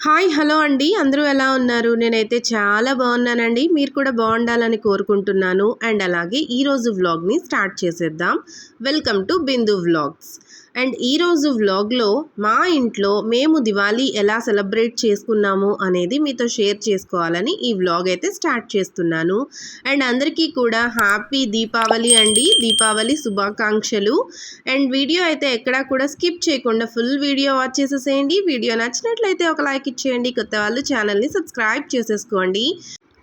Hi hello అండి. అందరూ ఎలా ఉన్నారు? నేనైతే చాలా బాగున్నానండి. మీరు కూడా బాగుండాలని కోరుకుంటున్నాను. అండ్ అలాగే ఈరోజు వ్లాగ్ని స్టార్ట్ చేసేద్దాం. Welcome to Bindu vlogs. And ఈరోజు వ్లాగ్లో మా ఇంట్లో మేము దివాళీ ఎలా సెలబ్రేట్ చేసుకున్నాము అనేది మీతో షేర్ చేసుకోవాలని ఈ వ్లాగ్ అయితే స్టార్ట్ చేస్తున్నాను. అండ్ అందరికీ కూడా హ్యాపీ దీపావళి అండి. దీపావళి శుభాకాంక్షలు. అండ్ వీడియో అయితే ఎక్కడా కూడా స్కిప్ చేయకుండా ఫుల్ వీడియో వాచ్ చేసేసేయండి. వీడియో నచ్చినట్లయితే ఒక లైక్ ఇచ్చేయండి. కొత్త వాళ్ళు ఛానల్ని సబ్స్క్రైబ్ చేసేసుకోండి.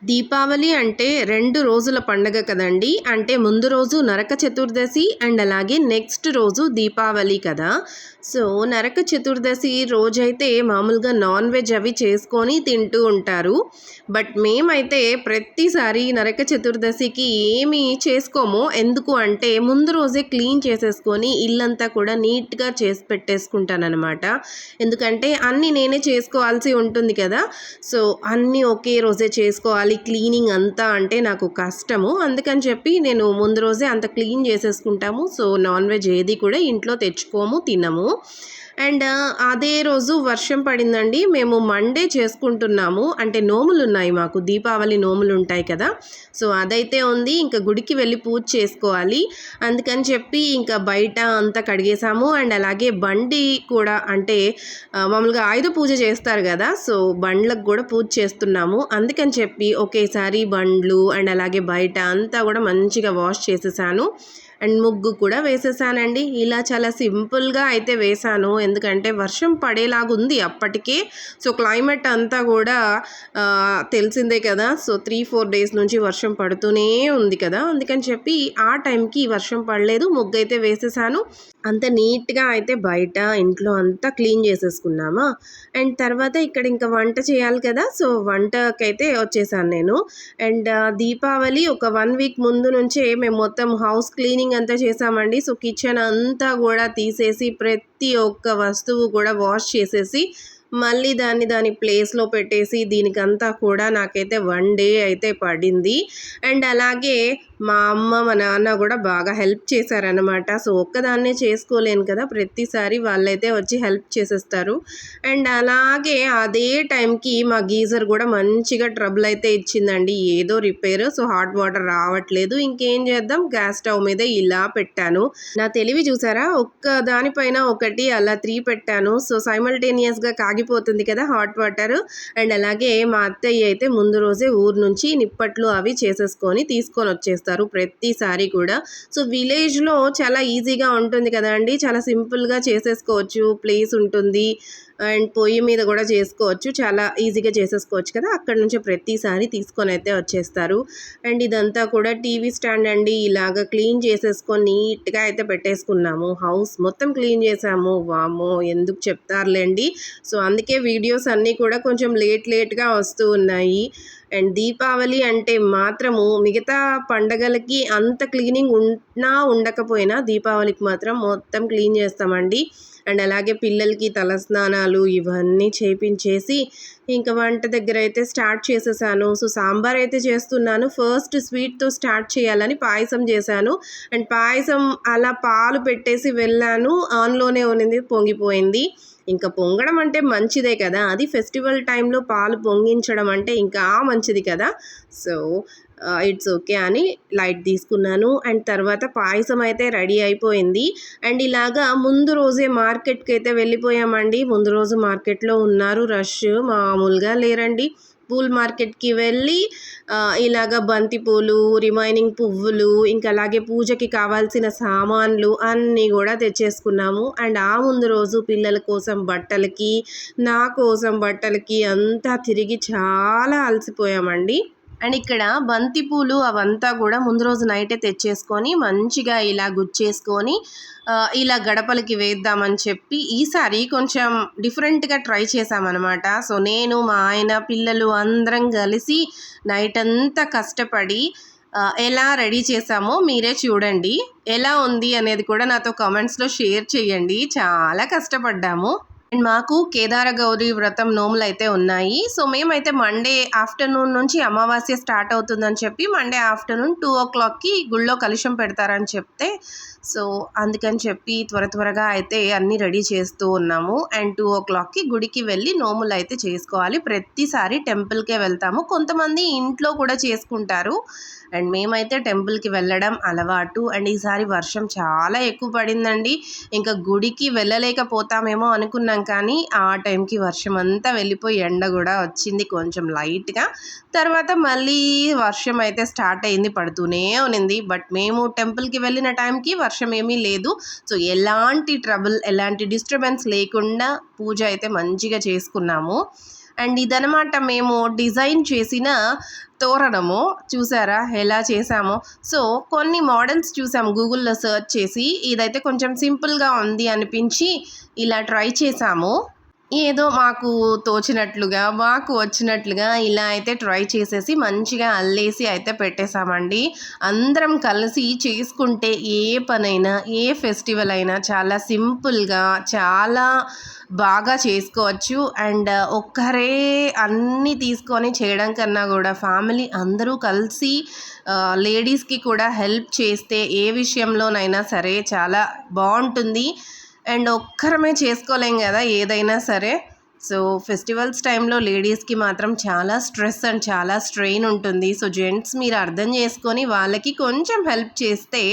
దీపావళి అంటే రెండు రోజుల పండగ కదండి. అంటే ముందు రోజు నరక చతుర్దశి అండ్ అలాగే నెక్స్ట్ రోజు దీపావళి కదా. సో నరక చతుర్దశి రోజైతే మామూలుగా నాన్ వెజ్ అవి చేసుకొని తింటూ ఉంటారు. బట్ మేమైతే ప్రతిసారి నరక చతుర్దశికి ఏమి చేసుకోము. ఎందుకు అంటే ముందు రోజే క్లీన్ చేసేసుకొని ఇల్లంతా కూడా నీట్గా చేసి పెట్టేసుకుంటానమాట ఎందుకంటే అన్నీ నేనే చేసుకోవాల్సి ఉంటుంది కదా. సో అన్నీ ఒకే రోజే చేసుకోవాలి. క్లీనింగ్ అంతా అంటే నాకు కష్టము. అందుకని చెప్పి నేను ముందు రోజే అంత క్లీన్ చేసేసుకుంటాము. సో నాన్ వెజ్ ఏది కూడా ఇంట్లో తెచ్చుకోము తినము. అండ్ అదే రోజు వర్షం పడిందండి. మేము మండే చేసుకుంటున్నాము. అంటే నోములు ఉన్నాయి మాకు. దీపావళి నోములు ఉంటాయి కదా. సో అదైతే ఉంది. ఇంకా గుడికి వెళ్ళి పూజ చేసుకోవాలి. అందుకని చెప్పి ఇంకా బయట అంతా కడిగేసాము అండ్ అలాగే బండి కూడా అంటే మామూలుగా ఆయుధ పూజ చేస్తారు కదా. సో బండ్లకు కూడా పూజ చేస్తున్నాము. అందుకని చెప్పి ఒకేసారి బండ్లు అండ్ అలాగే బయట అంతా కూడా మంచిగా వాష్ చేసేసాను. అండ్ ముగ్గు కూడా వేసేసానండి. ఇలా చాలా సింపుల్గా అయితే వేశాను ఎందుకంటే వర్షం పడేలాగుంది అప్పటికే. సో క్లైమేట్ అంతా కూడా తెలిసిందే కదా. సో త్రీ ఫోర్ డేస్ నుంచి వర్షం పడుతూనే ఉంది కదా. అందుకని చెప్పి ఆ టైంకి వర్షం పడలేదు. ముగ్గు అయితే వేసేసాను. అంత నీట్గా అయితే బయట ఇంట్లో అంతా క్లీన్ చేసేసుకున్నామా. అండ్ తర్వాత ఇక్కడ ఇంకా వంట చేయాలి కదా సో వంటకైతే వచ్చేసాను నేను. అండ్ దీపావళి ఒక వన్ వీక్ ముందు నుంచే మేము మొత్తం హౌస్ క్లీనింగ్ అంతా చేసామండి. సో కిచెన్ అంతా కూడా తీసేసి ప్రతి ఒక్క వస్తువు కూడా వాష్ చేసేసి మళ్ళీ దాన్ని దాని ప్లేస్లో పెట్టేసి దీనికంతా కూడా నాకైతే వన్ డే అయితే పడింది. అండ్ అలాగే మా అమ్మ మా నాన్న కూడా బాగా హెల్ప్ చేశారనమాట సో ఒక్కదాన్నే చేసుకోలేను కదా ప్రతిసారి వాళ్ళైతే వచ్చి హెల్ప్ చేసేస్తారు. అండ్ అలాగే అదే టైంకి మా గీజర్ కూడా మంచిగా ట్రబుల్ అయితే ఇచ్చిందండి. ఏదో రిపేర్ సో హాట్ వాటర్ రావట్లేదు. ఇంకేం చేద్దాం? గ్యాస్ స్టవ్ మీద ఇలా పెట్టాను. నా తెలివి చూసారా? ఒక్క దానిపైన ఒకటి అలా త్రీ పెట్టాను. సో సైమల్టేనియస్గా కాగిపోతుంది కదా హాట్ వాటర్. అండ్ అలాగే మా అత్తయ్య అయితే ముందు రోజే ఊరు నుంచి నిప్పట్లు అవి చేసేసుకొని తీసుకొని వచ్చేస్తారు ప్రతిసారి కూడా. సో విలేజ్లో చాలా ఈజీగా ఉంటుంది కదండి చాలా సింపుల్గా చేసేసుకోవచ్చు. ప్లేస్ ఉంటుంది. అండ్ పొయ్యి మీద కూడా చేసుకోవచ్చు. చాలా ఈజీగా చేసేసుకోవచ్చు కదా. అక్కడ నుంచి ప్రతిసారి తీసుకొని అయితే వచ్చేస్తారు. అండ్ ఇదంతా కూడా టీవీ స్టాండ్ అండి. ఇలాగ క్లీన్ చేసేసుకొని నీట్గా అయితే పెట్టేసుకున్నాము. హౌస్ మొత్తం క్లీన్ చేసాము. వామో ఎందుకు చెప్తారులేండి. సో అందుకే వీడియోస్ అన్నీ కూడా కొంచెం లేట్ లేట్గా వస్తూ ఉన్నాయి. అండ్ దీపావళి అంటే మాత్రము మిగతా పండగలకి అంత క్లీనింగ్ ఉన్నా ఉండకపోయినా దీపావళికి మాత్రం మొత్తం క్లీన్ చేస్తామండి. అండ్ అలాగే పిల్లలకి తలస్నానాలు ఇవన్నీ చేపించేసి ఇంకా వంట దగ్గర అయితే స్టార్ట్ చేసేసాను. సో సాంబార్ అయితే చేస్తున్నాను. ఫస్ట్ స్వీట్తో స్టార్ట్ చేయాలని పాయసం చేశాను. అండ్ పాయసం అలా పాలు పెట్టేసి వెళ్ళాను. ఆన్లోనే ఉన్నది పొంగిపోయింది. ఇంకా పొంగడం అంటే మంచిదే కదా. అది ఫెస్టివల్ టైంలో పాలు పొంగించడం అంటే ఇంకా మంచిది కదా. సో ఇట్స్ ఓకే అని లైట్ తీసుకున్నాను. అండ్ తర్వాత పాయసం అయితే రెడీ అయిపోయింది. అండ్ ఇలాగా ముందు రోజే మార్కెట్కి అయితే వెళ్ళిపోయామండి. ముందు రోజు మార్కెట్లో ఉన్నారు. రష్ మామూలుగా లేరండి. పూల్ మార్కెట్కి వెళ్ళి ఇలాగ బంతి పూలు రిమైనింగ్ పువ్వులు ఇంకా అలాగే పూజకి కావాల్సిన సామాన్లు అన్నీ కూడా తెచ్చేసుకున్నాము. అండ్ ఆ ముందు రోజు పిల్లల కోసం బట్టలకి నా కోసం బట్టలకి అంతా తిరిగి చాలా అలసిపోయామండి. అండ్ ఇక్కడ బంతిపూలు అవంతా కూడా ముందు రోజు నైటే తెచ్చేసుకొని మంచిగా ఇలా గుచ్చేసుకొని ఇలా గడపలకి వేద్దామని చెప్పి ఈసారి కొంచెం డిఫరెంట్గా ట్రై చేశామన్నమాట. సో నేను మా ఆయన పిల్లలు అందరం కలిసి నైట్ అంతా కష్టపడి ఎలా రెడీ చేసామో మీరే చూడండి. ఎలా ఉంది అనేది కూడా నాతో కామెంట్స్లో షేర్ చేయండి. చాలా కష్టపడ్డాము. అండ్ మాకు కేదార గౌరీ వ్రతం నోములు అయితే ఉన్నాయి. సో మేమైతే మండే ఆఫ్టర్నూన్ నుంచి అమావాస్య స్టార్ట్ అవుతుందని చెప్పి మండే ఆఫ్టర్నూన్ టూ ఓ క్లాక్కి గుళ్ళో కలుషం పెడతారని చెప్తే సో అందుకని చెప్పి త్వర త్వరగా అయితే అన్నీ రెడీ చేస్తూ ఉన్నాము. అండ్ టూ ఓ క్లాక్కి గుడికి వెళ్ళి నోములు అయితే చేసుకోవాలి. ప్రతిసారి టెంపుల్కే వెళ్తాము. కొంతమంది ఇంట్లో కూడా చేసుకుంటారు. అండ్ మేమైతే టెంపుల్కి వెళ్ళడం అలవాటు. అండ్ ఈసారి వర్షం చాలా ఎక్కువ పడిందండి. ఇంకా గుడికి వెళ్ళలేకపోతామేమో అనుకున్నాం కానీ ఆ టైంకి వర్షం అంతా వెళ్ళిపోయి ఎండ కూడా వచ్చింది కొంచెం లైట్గా. తర్వాత మళ్ళీ వర్షం అయితే స్టార్ట్ అయింది పడుతూనే ఉన్నింది. బట్ మేము టెంపుల్కి వెళ్ళిన టైంకి వర్షం ఏమీ లేదు. సో ఎలాంటి ట్రబుల్ ఎలాంటి డిస్టర్బెన్స్ లేకుండా పూజ అయితే మంచిగా చేసుకున్నాము. అండ్ ఇదనమాట మేము డిజైన్ చేసిన తోరణము. చూసారా? ఎలా చేసామో సో కొన్ని మోడల్స్ చూసాం. గూగుల్లో సెర్చ్ చేసి ఇదైతే కొంచెం సింపుల్గా ఉంది అనిపించి ఇలా ట్రై చేసాము ఏదో మాకు తోచినట్లుగా మాకు వచ్చినట్లుగా ఇలా అయితే ట్రై చేసేసి మంచిగా అల్లేసి అయితే పెట్టేశామండి. అందరం కలిసి చేసుకుంటే ఏ పనైనా ఏ ఫెస్టివల్ అయినా చాలా సింపుల్గా చాలా బాగా చేసుకోవచ్చు. అండ్ ఒక్కరే అన్నీ తీసుకొని చేయడం కన్నా కూడా ఫ్యామిలీ అందరూ కలిసి లేడీస్కి కూడా హెల్ప్ చేస్తే ఏ విషయంలోనైనా సరే చాలా బాగుంటుంది. అండ్ ఒక్కరమే చేసుకోలేం కదా ఏదైనా సరే. సో ఫెస్టివల్స్ టైంలో లేడీస్కి మాత్రం చాలా స్ట్రెస్ అండ్ చాలా స్ట్రెయిన్ ఉంటుంది. సో జెంట్స్ మీరు అర్థం చేసుకొని వాళ్ళకి కొంచెం హెల్ప్ చేస్తే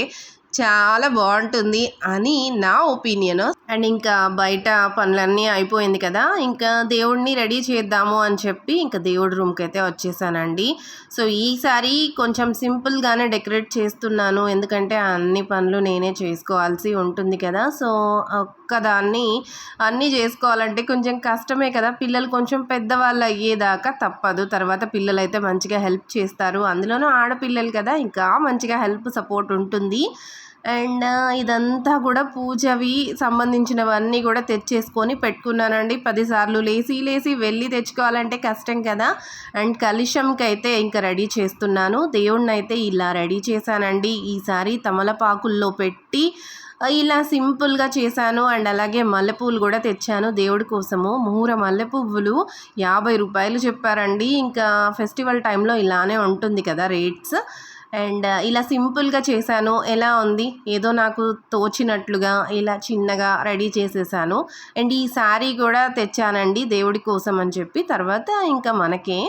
చాలా బాగుంటుంది అని నా ఒపీనియన్. అండ్ ఇంకా బయట పనులన్నీ అయిపోయింది కదా ఇంకా దేవుడిని రెడీ చేద్దాము అని చెప్పి ఇంకా దేవుడి రూమ్కి అయితే వచ్చేసానండి. సో ఈసారి కొంచెం సింపుల్గానే డెకరేట్ చేస్తున్నాను. ఎందుకంటే అన్ని పనులు నేనే చేసుకోవాల్సి ఉంటుంది కదా. సో ఒక్కదాన్ని అన్నీ చేసుకోవాలంటే కొంచెం కష్టమే కదా. పిల్లలు కొంచెం పెద్దవాళ్ళు అయ్యేదాకా తప్పదు. తర్వాత పిల్లలు అయితే మంచిగా హెల్ప్ చేస్తారు. అందులోనూ ఆడపిల్లలు కదా ఇంకా మంచిగా హెల్ప్ సపోర్ట్ ఉంటుంది. అండ్ ఇదంతా కూడా పూజవి సంబంధించినవన్నీ కూడా తెచ్చేసుకొని పెట్టుకున్నానండి. పదిసార్లు లేసి లేసి వెళ్ళి తెచ్చుకోవాలంటే కష్టం కదా. అండ్ కలిషంకి అయితే ఇంకా రెడీ చేస్తున్నాను. దేవుణ్ణి అయితే ఇలా రెడీ చేశానండి. ఈసారి తమలపాకుల్లో పెట్టి ఇలా సింపుల్గా చేశాను. అండ్ అలాగే మల్లెపూలు కూడా తెచ్చాను దేవుడి కోసము. మూర మల్లె పువ్వులు యాభై రూపాయలు చెప్పారండి. ఇంకా ఫెస్టివల్ టైంలో ఇలానే ఉంటుంది కదా రేట్స్. అండ్ ఇలా సింపుల్గా చేశాను. ఎలా ఉంది? ఏదో నాకు తోచినట్లుగా ఇలా చిన్నగా రెడీ చేసేసాను. అండ్ ఈ శారీ కూడా తెచ్చానండి దేవుడి కోసం అని చెప్పి. తర్వాత ఇంకా మనకే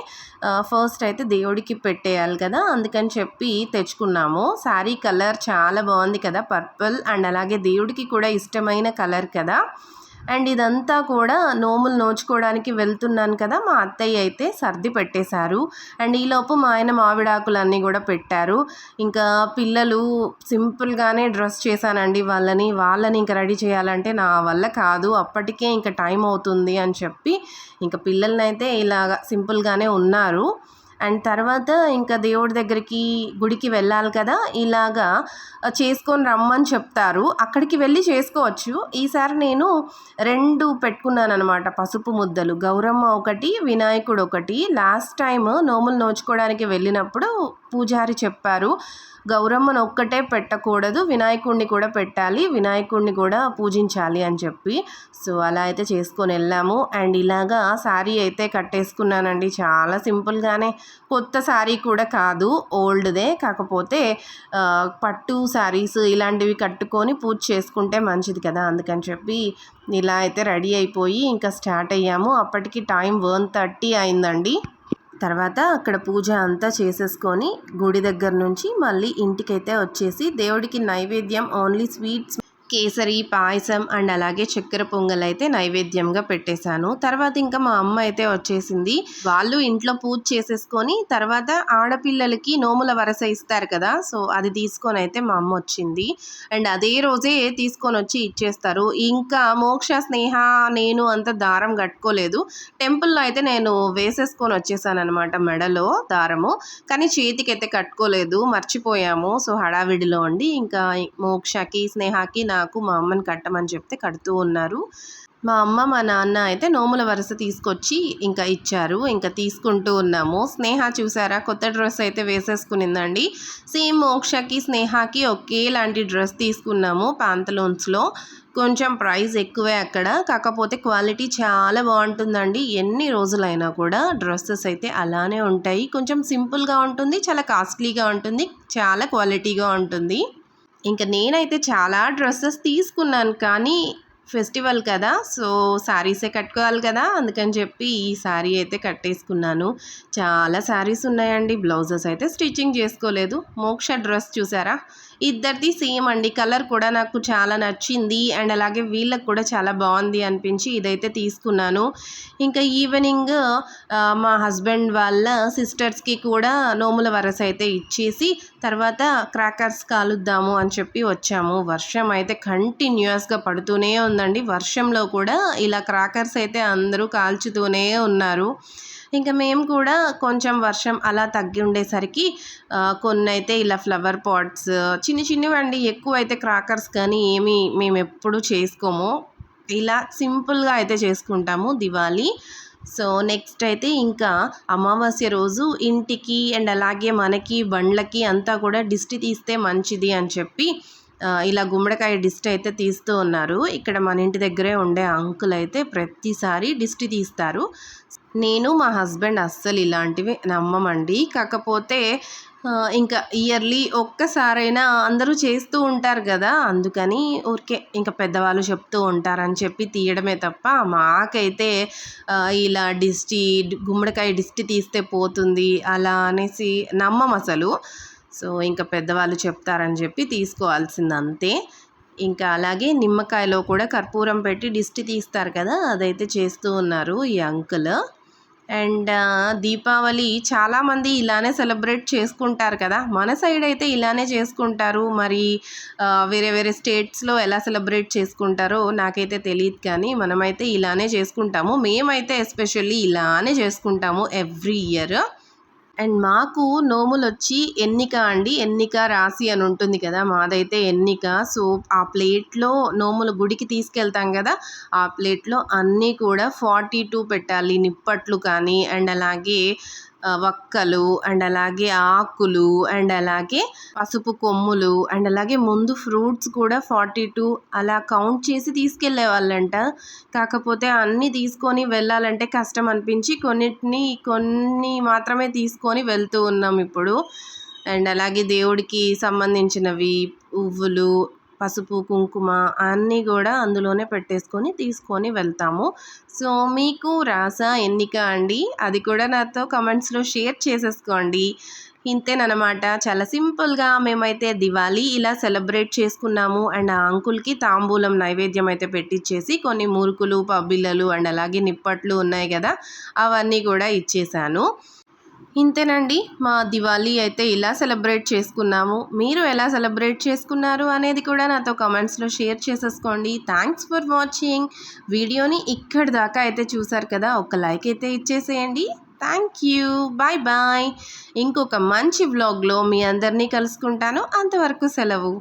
ఫస్ట్ అయితే దేవుడికి పెట్టేయాలి కదా అందుకని చెప్పి తెచ్చుకున్నాము. శారీ కలర్ చాలా బాగుంది కదా పర్పుల్ అండ్ అలాగే దేవుడికి కూడా ఇష్టమైన కలర్ కదా. అండ్ ఇదంతా కూడా నోములు నోచుకోవడానికి వెళ్తున్నాను కదా మా అత్తయ్య అయితే సర్ది పెట్టేశారు. అండ్ ఈలోపు మా ఆయన మావిడాకులన్నీ కూడా పెట్టారు. ఇంకా పిల్లలు సింపుల్గానే డ్రెస్ చేశానండి వాళ్ళని. వాళ్ళని ఇంకా రెడీ చేయాలంటే నా వల్ల కాదు. అప్పటికే ఇంకా టైం అవుతుంది అని చెప్పి ఇంకా పిల్లలని అయితే ఇలాగ సింపుల్గానే ఉన్నారు. అండ్ తర్వాత ఇంకా దేవుడి దగ్గరికి గుడికి వెళ్ళాలి కదా ఇలాగా చేసుకొని రమ్మని చెప్తారు. అక్కడికి వెళ్ళి చేసుకోవచ్చు. ఈసారి నేను రెండు పెట్టుకున్నాను అనమాట పసుపు ముద్దలు. గౌరమ్మ ఒకటి వినాయకుడు ఒకటి. లాస్ట్ టైం నోములు నోచుకోవడానికి వెళ్ళినప్పుడు పూజారి చెప్పారు గౌరమ్మను ఒక్కటే పెట్టకూడదు వినాయకుడిని కూడా పెట్టాలి వినాయకుడిని కూడా పూజించాలి అని చెప్పి. సో అలా అయితే చేసుకొని వెళ్ళాము. అండ్ ఇలాగా శారీ అయితే కట్టేసుకున్నానండి. చాలా సింపుల్గానే కొత్త శారీ కూడా కాదు ఓల్డ్దే. కాకపోతే పట్టు శారీస్ ఇలాంటివి కట్టుకొని పూజ చేసుకుంటే మంచిది కదా అందుకని చెప్పి ఇలా అయితే రెడీ అయిపోయి ఇంకా స్టార్ట్ అయ్యాము. అప్పటికి టైం వన్ థర్టీ అయిందండి. తర్వాత అక్కడ పూజ అంతా చేసేసుకొని గుడి దగ్గర నుంచి మళ్ళీ ఇంటికైతే వచ్చేసి దేవుడికి నైవేద్యం only sweets kesari payasam and అలాగే చక్కెర పొంగల్ అయితే నైవేద్యంగా పెట్టేశాను. తర్వాత ఇంకా మా అమ్మ అయితే వచ్చేసింది. వాళ్ళు ఇంట్లో పూజ చేసేసుకొని తర్వాత ఆడపిల్లలకి నోముల వరస ఇస్తారు కదా సో అది తీసుకొని అయితే మా అమ్మ వచ్చింది. అండ్ అదే రోజే తీసుకొని వచ్చి ఇచ్చేస్తారు. ఇంకా మోక్ష స్నేహ నేను అంత దారం కట్టుకోలేదు. టెంపుల్లో అయితే నేను వేసేసుకొని వచ్చేసాను అనమాట మెడలో దారము. కానీ చేతికి అయితే కట్టుకోలేదు మర్చిపోయాము. సో హడావిడిలో ఉండి ఇంకా మోక్షకి స్నేహకి నాకు మా అమ్మని కట్టమని చెప్తే కడుతూ ఉన్నారు. మా అమ్మ మా నాన్న అయితే నోముల వరుస తీసుకొచ్చి ఇంకా ఇచ్చారు. ఇంకా తీసుకుంటూ ఉన్నాము. స్నేహ చూసారా? కొత్త డ్రెస్ అయితే వేసేసుకునిందండి. సేమ్ మోక్షకి స్నేహకి ఒకేలాంటి డ్రెస్ తీసుకున్నాము పాంతలోన్స్లో. కొంచెం ప్రైస్ ఎక్కువే అక్కడ. కాకపోతే క్వాలిటీ చాలా బాగుంటుందండి. ఎన్ని రోజులైనా కూడా డ్రెస్సెస్ అయితే అలానే ఉంటాయి. కొంచెం సింపుల్గా ఉంటుంది చాలా కాస్ట్లీగా ఉంటుంది చాలా క్వాలిటీగా ఉంటుంది. ఇంకా నేనైతే చాలా డ్రెస్సెస్ తీసుకున్నాను కానీ ఫెస్టివల్ కదా సో శారీసే కట్టుకోవాలి కదా అందుకని చెప్పి ఈ శారీ అయితే కట్టేసుకున్నాను. చాలా శారీస్ ఉన్నాయండి బ్లౌజెస్ అయితే స్టిచ్చింగ్ చేసుకోలేదు. మోక్ష డ్రెస్ చూసారా? ఇద్దరిది సేమ్ అండి. కలర్ కూడా నాకు చాలా నచ్చింది. అండ్ అలాగే వీళ్ళకి కూడా చాలా బాగుంది అనిపించి ఇదైతే తీసుకున్నాను. ఇంకా ఈవినింగ్ మా హస్బెండ్ వాళ్ళ సిస్టర్స్కి కూడా నోముల వరస అయితే ఇచ్చేసి తర్వాత క్రాకర్స్ కాలుద్దాము అని చెప్పి వచ్చాము. వర్షం అయితే కంటిన్యూస్గా పడుతూనే ఉందండి. వర్షంలో కూడా ఇలా క్రాకర్స్ అయితే అందరూ కాల్చుతూనే ఉన్నారు. ఇంకా మేము కూడా కొంచెం వర్షం అలా తగ్గి ఉండేసరికి కొన్ని అయితే ఇలా ఫ్లవర్ పాట్స్ చిన్న చిన్నవి అండి. ఎక్కువ అయితే క్రాకర్స్ కానీ ఏమి మేము ఎప్పుడు చేసుకోము. ఇలా సింపుల్గా అయితే చేసుకుంటాము దివాళీ. సో నెక్స్ట్ అయితే ఇంకా అమావాస్య రోజు ఇంటికి అండ్ అలాగే మనకి బండ్లకి అంతా కూడా దిష్టి తీస్తే మంచిది అని చెప్పి ఇలా గుమ్మడికాయ డిస్ట్ అయితే తీస్తూ ఉన్నారు. ఇక్కడ మన ఇంటి దగ్గరే ఉండే అంకుల్ అయితే ప్రతిసారి డిస్టి తీస్తారు. నేను మా హస్బెండ్ అస్సలు ఇలాంటివి నమ్మమండి. కాకపోతే ఇంకా ఇయర్లీ ఒక్కసారైనా అందరూ చేస్తూ ఉంటారు కదా అందుకని ఊరికే ఇంకా పెద్దవాళ్ళు చెప్తూ ఉంటారని చెప్పి తీయడమే తప్ప మాకైతే ఇలా డిస్టి గుమ్మడికాయ డిస్టి తీస్తే పోతుంది అలా అనేసి నమ్మం అసలు. సో ఇంకా పెద్దవాళ్ళు చెప్తారని చెప్పి తీసుకోవాల్సింది అంతే ఇంకా అలాగే నిమ్మకాయలో కూడా కర్పూరం పెట్టి డిస్టి తీస్తారు కదా అదైతే చేస్తూ ఉన్నారు ఈ అంకుల్. అండ్ దీపావళి చాలామంది ఇలానే సెలబ్రేట్ చేసుకుంటారు కదా. మన సైడ్ అయితే ఇలానే చేసుకుంటారు. మరి వేరే వేరే స్టేట్స్లో ఎలా సెలబ్రేట్ చేసుకుంటారో నాకైతే తెలియదు కానీ మనమైతే ఇలానే చేసుకుంటాము. మేమైతే ఎస్పెషల్లీ ఇలానే చేసుకుంటాము ఎవ్రీ ఇయర్. అండ్ మాకు నోములు వచ్చి ఎన్నిక అండి. ఎన్నిక రాసి అని ఉంటుంది కదా మాదైతే ఎన్నిక. సో ఆ ప్లేట్లో నోములు గుడికి తీసుకెళ్తాం కదా ఆ ప్లేట్లో అన్నీ కూడా ఫార్టీ టూ పెట్టాలి నిప్పట్లు కానీ అండ్ అలాగే వక్కలు అండ్ అలాగే ఆకులు అండ్ అలాగే పసుపు కొమ్ములు అండ్ అలాగే ముందు ఫ్రూట్స్ కూడా ఫార్టీ టూ అలా కౌంట్ చేసి తీసుకెళ్ళే వాళ్ళంట కాకపోతే అన్నీ తీసుకొని వెళ్ళాలంటే కష్టం అనిపించి కొన్నిటిని కొన్ని మాత్రమే తీసుకొని వెళ్తూ ఉన్నాం ఇప్పుడు. అండ్ అలాగే దేవుడికి సంబంధించినవి పువ్వులు పసుపు కుంకుమ అన్నీ కూడా అందులోనే పెట్టేసుకొని తీసుకొని వెళ్తాము. సో మీకు రాస ఎన్నిక అండి. అది కూడా నాతో కమెంట్స్లో షేర్ చేసేసుకోండి. ఇంతేనమాట చాలా సింపుల్గా మేమైతే దివాళీ ఇలా సెలబ్రేట్ చేసుకున్నాము. అండ్ ఆ అంకుల్కి తాంబూలం నైవేద్యం అయితే పెట్టించేసి కొన్ని మురుకులు పబ్బిళ్ళలు అండ్ అలాగే నిప్పట్లు ఉన్నాయి కదా అవన్నీ కూడా ఇచ్చేసాను. ఇంతేనండి. మా దివాళీ అయితే ఇలా సెలబ్రేట్ చేసుకున్నాము. మీరు ఎలా సెలబ్రేట్ చేసుకున్నారు అనేది కూడా నాతో కమెంట్స్లో షేర్ చేసేసుకోండి. Thanks for watching. వీడియోని ఇక్కడి దాకా అయితే చూసారు కదా ఒక లైక్ అయితే ఇచ్చేసేయండి. Thank you. Bye bye. ఇంకొక మంచి వ్లాగ్లో మీ అందరినీ కలుసుకుంటాను. అంతవరకు సెలవు.